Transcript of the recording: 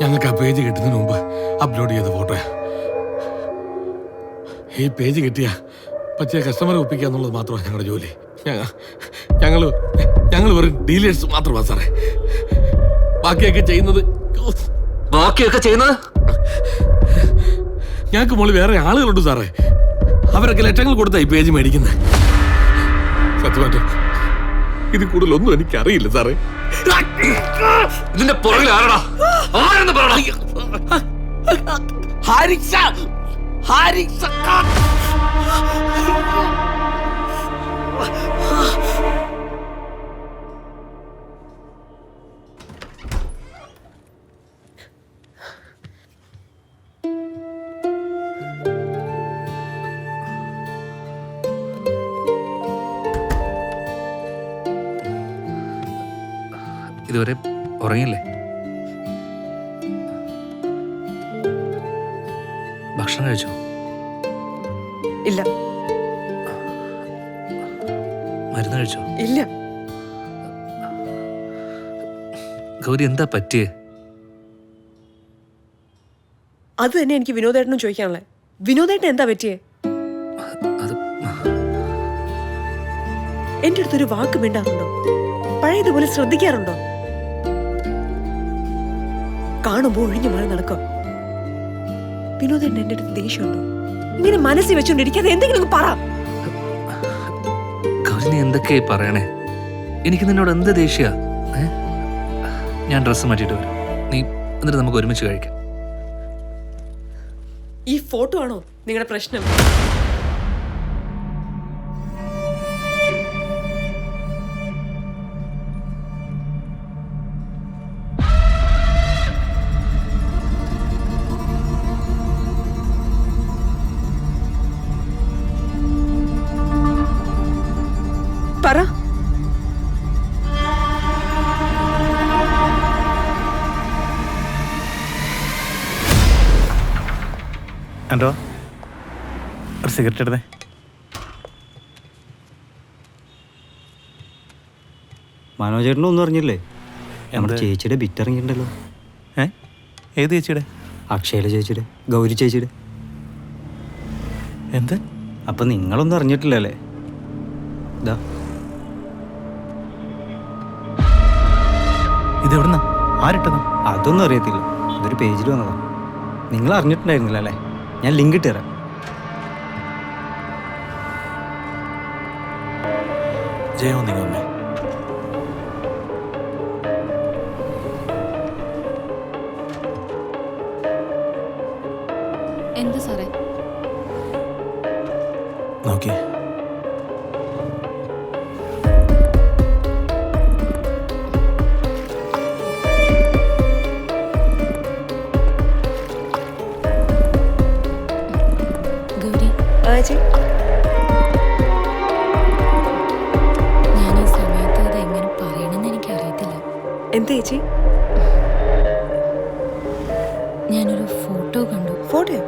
ഞങ്ങൾക്ക് ആ പേജ് കിട്ടുന്നതിന് മുമ്പ് അപ്ലോഡ് ചെയ്ത ഫോട്ടോയാ ഈ പേജ് കിട്ടിയ പറ്റിയ കസ്റ്റമറെ ഒപ്പിക്കുക എന്നുള്ളത് മാത്രമാണ് ഞങ്ങളുടെ ജോലി. ഞങ്ങൾ ഞങ്ങൾ വെറും ഡീലേഴ്സ് മാത്രമാണ് സാറേ. ബാക്കിയൊക്കെ ചെയ്യുന്നത് ബാക്കിയൊക്കെ ചെയ്യുന്നത്? ഞങ്ങൾക്ക് മുകളിൽ വേറെ ആളുകളുണ്ട് സാറേ. അവരൊക്കെ ലക്ഷങ്ങൾ കൊടുത്താ ഈ പേജ് മേടിക്കുന്നത് സത്യമായിട്ട് ഇത് കൂടുതലൊന്നും എനിക്കറിയില്ല സാറേ. ഇതിന്റെ പുറകിൽ ആരടാ ഹാരിസ ഹാരിക്സ ഇതുവരെ ഉറങ്ങിയില്ലേ? ഭക്ഷണം കഴിച്ചോ ഇല്ല. മരുന്ന് കഴിച്ചോ? ഇല്ല. ഗൗരി എന്താ പറ്റിയേ? അത് തന്നെ എനിക്ക് വിനോദേട്ടനും ചോദിക്കാനുള്ളത് വിനോദേട്ടൻ എന്താ പറ്റിയേ? എന്റെ അടുത്തൊരു വാക്ക് മിണ്ടാറുണ്ടോ? പഴയതുപോലെ ശ്രദ്ധിക്കാറുണ്ടോ? കാണുമ്പോ ഒഴിഞ്ഞു മാറി നടക്കും. വിനോദേട്ടൻ എന്റെ അടുത്ത് ദേഷ്യമുണ്ടോ? ഇങ്ങനെ മനസ്സിൽ വെച്ചോണ്ടിരിക്കാതെ എന്തെങ്കിലും പറ. ഗൗരി എന്തൊക്കെയായി പറയണേ? എനിക്ക് നിന്നോട് എന്ത് ദേഷ്യ? ഞാൻ ഡ്രസ്സ് മാറ്റിയിട്ട് വരാം. നീ എന്നിട്ട് നമുക്ക് ഒരുമിച്ച് കഴിക്കാം. ഈ ഫോട്ടോ ആണോ നിങ്ങളുടെ പ്രശ്നം? പറ. എന്തോ? ഒരു സിഗരറ്റ് എടുത്തേ. മനോജേട്ടനും ഒന്നും അറിഞ്ഞില്ലേ? നമ്മുടെ ചേച്ചിയുടെ ബിറ്റ് ഇറങ്ങിയിട്ടുണ്ടല്ലോ ഏ? ഏത് ചേച്ചിയുടെ? അക്ഷയുടെ ചേച്ചിയുടെ ഗൗരി ചേച്ചിയുടെ. എന്ത്? അപ്പൊ നിങ്ങളൊന്നും അറിഞ്ഞിട്ടില്ലല്ലേ? ഇതാ ഇത് എവിടുന്ന ആരിട്ടതാ? അതൊന്നും അറിയത്തില്ല. ഇതൊരു പേജിൽ വന്നതാ. നിങ്ങൾ അറിഞ്ഞിട്ടുണ്ടായിരുന്നില്ല അല്ലേ? ഞാൻ ലിങ്ക് ഇട്ട് തരാം. ജയോ നിങ്ങൾ എന്ത് സാറേ? നോക്കിയേ. ചേച്ചി ഞാൻ ഈ സമയത്ത് ഇത് എങ്ങനെ പറയണമെന്ന് എനിക്ക് അറിയത്തില്ല എന്താ ചേച്ചി? ഞാനൊരു ഫോട്ടോ കണ്ടു. ഫോട്ടോ?